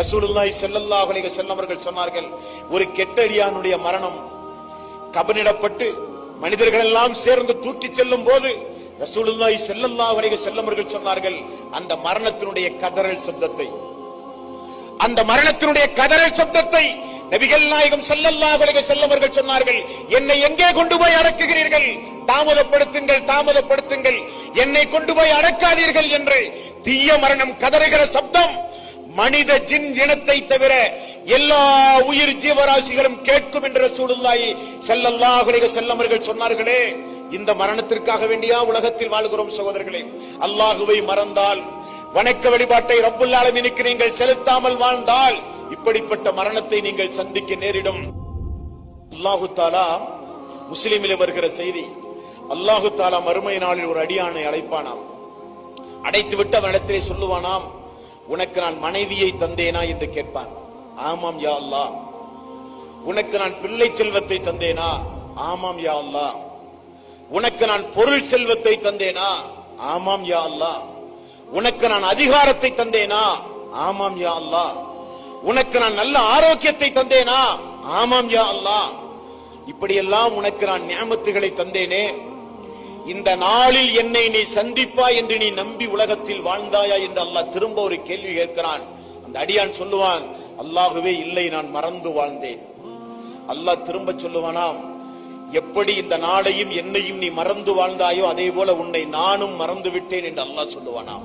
ரசூலுல்லாய் செல்லல்லா அலைஹி செல்லவர்கள் சொன்னார்கள் ஒரு கெட்டடியானுடைய மரணம் கபனிடப்பட்டு மனிதர்கள் எல்லாம் சேர்ந்து தூக்கிச் செல்லும் போது ரசூலுல்லாய் செல்லல்லா அலைஹி செல்லவர்கள் சொன்னார்கள் அந்த மரணத்தினுடைய கதறல் சப்தத்தை. அந்த மரணத்தினுடைய கதறல் சப்தத்தை நபிகள் நாயகம் செல்லல்லா அலைஹி செல்லவர்கள் சொன்னார்கள் என்னை எங்கே கொண்டு போய் அடக்குகிறீர்கள்? தாமதப்படுத்துங்கள் தாமதப்படுத்துங்கள். என்னை கொண்டு போய் அடக்காதீர்கள் என்று தீய மரணம் கதறுகிற சப்தம் மனித ஜின் இனத்தை தவிர எல்லா உயிர் ஜீவராசிகளும் கேட்கும் என்று சூழ்நிலை ஸல்லல்லாஹு செல்லமர்கள் சொன்னார்களே இந்த மரணத்திற்காக வேண்டியா உலகத்தில் வாழ்கிறோம் சகோதரர்களே? அல்லாஹுவை மறந்தால் வணக்க வழிபாட்டை ரப்புல்லாலமினுக்கு நீங்கள் செலுத்தாமல் வாழ்ந்தால் இப்படிப்பட்ட மரணத்தை நீங்கள் சந்திக்க நேரிடும். அல்லாஹு தாலா முஸ்லிமில் வருகிற செய்தி அல்லாஹு தாலா மறுமை நாளில் ஒரு அடியானை அழைப்பானாம். அடைத்து விட்டு அவனிடத்திலே சொல்லுவானாம் உனக்கு நான் மனைவியை தந்தேனா என்று கேட்பான் ஆமாம் யா அல்லா. உனக்கு நான் பிள்ளை செல்வத்தை தந்தேனா? ஆமாம் யா அல்லா. உனக்கு நான் பொருள் செல்வத்தை தந்தேனா? ஆமாம் யா அல்லா. உனக்கு நான் அதிகாரத்தை தந்தேனா? ஆமாம் யா அல்லா. உனக்கு நான் நல்ல ஆரோக்கியத்தை தந்தேனா? ஆமாம் யா அல்லா. இப்படியெல்லாம் உனக்கு நான் நியமத்துகளை தந்தேனே. இந்த நாளில் என்னை நீ சந்திப்பாய் என்று நீ நம்பி உலகத்தில் வாழ்ந்தாயா என்று அல்லாஹ் திரும்ப ஒரு கேள்வி கேட்கிறான். அந்த அடியான் சொல்லுவான் அல்லாஹுவே இல்லை நான் மறந்து வாழ்ந்தேன். அல்லாஹ் திரும்ப சொல்லுவானாம் எப்படி இந்த நாளையும் என்னையும் நீ மறந்து வாழ்ந்தாயோ அதே போல உன்னை நானும் மறந்து விட்டேன் என்று அல்லாஹ் சொல்லுவானாம்.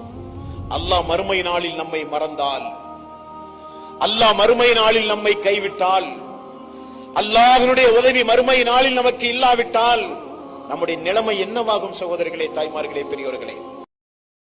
அல்லாஹ் மறுமை நாளில் நம்மை மறந்தால் அல்லாஹ் மறுமை நாளில் நம்மை கைவிட்டால் அல்லாஹனுடைய உதவி மறுமை நாளில் நமக்கு இல்லாவிட்டால் நம்முடைய நிலைமை என்னவாகும் சகோதரர்களே தாய்மார்களே பெரியோர்களே?